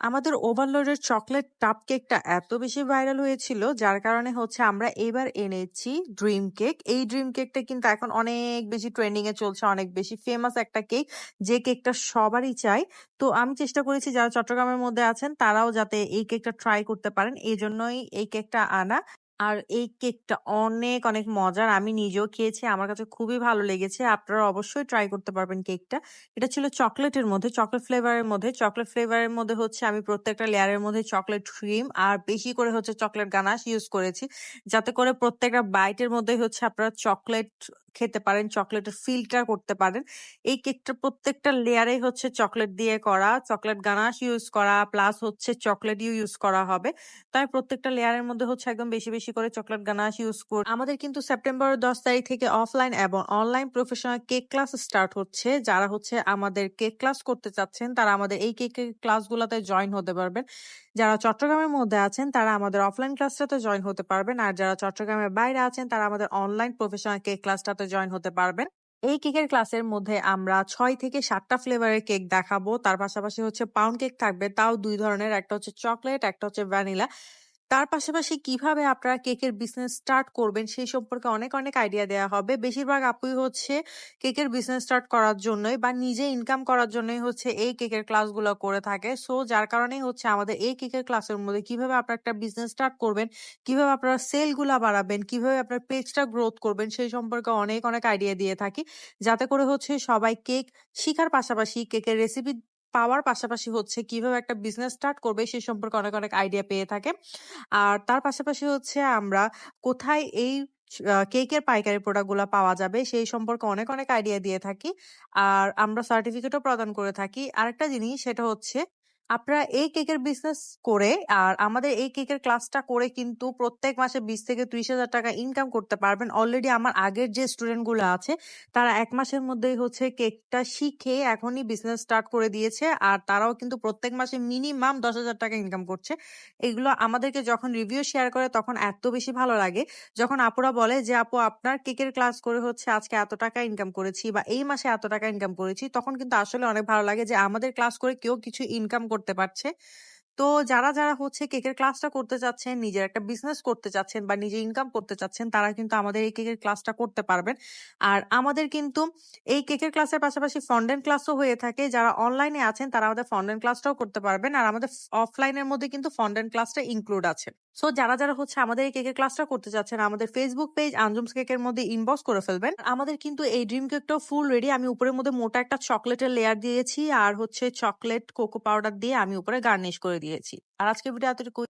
আমাদের ওভারলোডের chocolate cup কেকটা এত বেশি ভাইরাল হয়েছিল, যার কারণে হচ্ছে আমরা এবার এনেছি ড্রিম কেক। এই ড্রিম কেকটা কিন্তু এখন অনেক বেশি ট্রেন্ডিং এ চলছে, অনেক বেশি ফেমাস একটা কেক, যে কেকটা সবারই চাই। তো আমি চেষ্টা করেছি, যারা চট্টগ্রামের মধ্যে আছেন, তারাও যাতে এই কেকটা ট্রাই করতে পারেন এই জন্যই এই কেকটা আনা। আর এই কেকটা অনেক, অনেক মজার। আমি নিজেও খেয়েছি। আমার কাছে খুবই ভালো লেগেছে। আপনারা অবশ্যই ট্রাই করতে পারবেন কেকটা। এটা ছিল চকলেটের মধ্যে, চকলেট ফ্লেভারের মধ্যে। চকলেট ফ্লেভারের মধ্যে হচ্ছে আমি প্রত্যেকটা লেয়ারের মধ্যে চকলেট ক্রিম আর বেশি করে হচ্ছে চকলেট গানাশ ইউজ করেছি। যাতে করে প্রত্যেকটা বাইটের মধ্যে হচ্ছে আপনারা চকলেট খেতে পারেন, চকলেটের ফিলটা করতে পারেন। এই কেকটার প্রত্যেকটা লেয়ারেই হচ্ছে চকলেট দিয়ে করা, চকলেট গানাশ ইউজ করা প্লাস হচ্ছে চকলেটও ইউজ করা হবে। তাই প্রত্যেকটা লেয়ারের মধ্যে হচ্ছে একদম বেশি, বেশি করে চকলেট গানাশ ইউজ কর আমাদের কিন্তু সেপ্টেম্বর দশ তারিখ থেকে অফলাইন এবং online professional cake class start হচ্ছে। যারা হচ্ছে আমাদের কেক ক্লাস করতে চাচ্ছেন তারা আমাদের এই কেকের ক্লাসগুলাতে জয়েন হতে পারবেন। যারা চট্টগ্রামের মধ্যে আছেন তারা আমাদের অফলাইন ক্লাসটাতে জয়েন হতে পারবেন। আর যারা চট্টগ্রামের বাইরে আছেন তারা আমাদের অনলাইন প্রফেশনাল কেক ক্লাসটাতে জয়েন হতে পারবেন। এই কেকের ক্লাসের মধ্যে আমরা ছয় থেকে ৭ টা ফ্লেভারের কেক দেখাবো। তার পাশাপাশি হচ্ছে পাউন্ড কেক থাকবে। তাও দুই ধরনের। একটা হচ্ছে চকলেট, একটা হচ্ছে ভ্যানিলা। তার পাশাপাশি কীভাবে আপনারা কেকের বিজনেস স্টার্ট করবেন সেই সম্পর্কে অনেক, অনেক আইডিয়া দেওয়া হবে। বেশিরভাগ আপুই হচ্ছে কেকের বিজনেস স্টার্ট করার জন্যই বা নিজে ইনকাম করার জন্যই হচ্ছে এই কেকের ক্লাসগুলো করে থাকে। সো যার কারণেই হচ্ছে আমাদের এই কেকের ক্লাসের মধ্যে কীভাবে আপনারা একটা বিজনেস স্টার্ট করবেন, কীভাবে আপনারা সেলগুলা বাড়াবেন, কীভাবে আপনার পেজটা গ্রোথ করবেন সেই সম্পর্কে অনেক, অনেক আইডিয়া দিয়ে থাকি। যাতে করে হচ্ছে সবাই কেক শিখার পাশাপাশি কেকের রেসিপি পাওয়ার পাশাপাশি হচ্ছে কীভাবে একটা বিজনেস স্টার্ট করবে সে সম্পর্কে অনেক, অনেক আইডিয়া পেয়ে থাকে। আর তার পাশাপাশি হচ্ছে আমরা কোথায় এই কেকের পাইকারি প্রোডাক্টগুলো পাওয়া যাবে সেই সম্পর্কে অনেক, অনেক আইডিয়া দিয়ে থাকি। আর আমরা সার্টিফিকেটও প্রদান করে থাকি। আরেকটা জিনিস সেটা হচ্ছে আপনারা এই কেকের বিজনেস করে আর আমাদের এই কেকের ক্লাসটা করে কিন্তু প্রত্যেক মাসে ২০ থেকে ৳৩০,০০০ টাকা ইনকাম করতে পারবেন। অলরেডি আমার আগের যে স্টুডেন্টগুলো আছে তারা এক মাসের মধ্যেই হচ্ছে কেকটা শিখে এখনই বিজনেস স্টার্ট করে দিয়েছে। আর তারাও কিন্তু প্রত্যেক মাসে মিনিমাম দশ হাজার টাকা ইনকাম করছে। এগুলো আমাদেরকে যখন রিভিউ শেয়ার করে তখন এত বেশি ভালো লাগে। যখন আপুরা বলে যে, "আপু আপনার কেকের ক্লাস করে হচ্ছে আজকে এত টাকা ইনকাম করেছি বা এই মাসে এত টাকা ইনকাম করেছি।" তখন কিন্তু আসলে অনেক ভালো লাগে যে আমাদের ক্লাস করে কেউ কিছু ইনকাম করতে পারছে। তো যারা, যারা হচ্ছে কেকের ক্লাসটা করতে চাচ্ছেন, নিজের একটা বিজনেস করতে চাচ্ছেন বা নিজে ইনকাম করতে চাচ্ছেন তারা কিন্তু আমাদের এই কেকের ক্লাসটা করতে পারবেন। আর আমাদের কিন্তু এই কেকের ক্লাসের পাশাপাশি ফন্ডেন্ট ক্লাসও হয়ে থাকে। যারা অনলাইনে আছেন তারা আমাদের ফন্ডেন্ট ক্লাসটাও করতে পারবেন। আর আমাদের অফলাইনের মধ্যে কিন্তু ফন্ডেন্ট ক্লাসটা ইনক্লুড আছে। সো যারা, যারা হচ্ছে আমাদের এই কেকের ক্লাসটা করতে চাচ্ছেন আমাদের ফেসবুক পেজ আঞ্জুমস কেকের মধ্যে ইনবক্স করে ফেলবেন। আমাদের কিন্তু এই ড্রিম কেকটাও ফুল রেডি। আমি উপরের মধ্যে মোটা একটা চকলেটের লেয়ার দিয়েছি আর হচ্ছে চকলেট কোকো পাউডার দিয়ে আমি উপরে গার্নিশ করে দিয়েছি। আর আজকে ভিডিও এতটুকুই।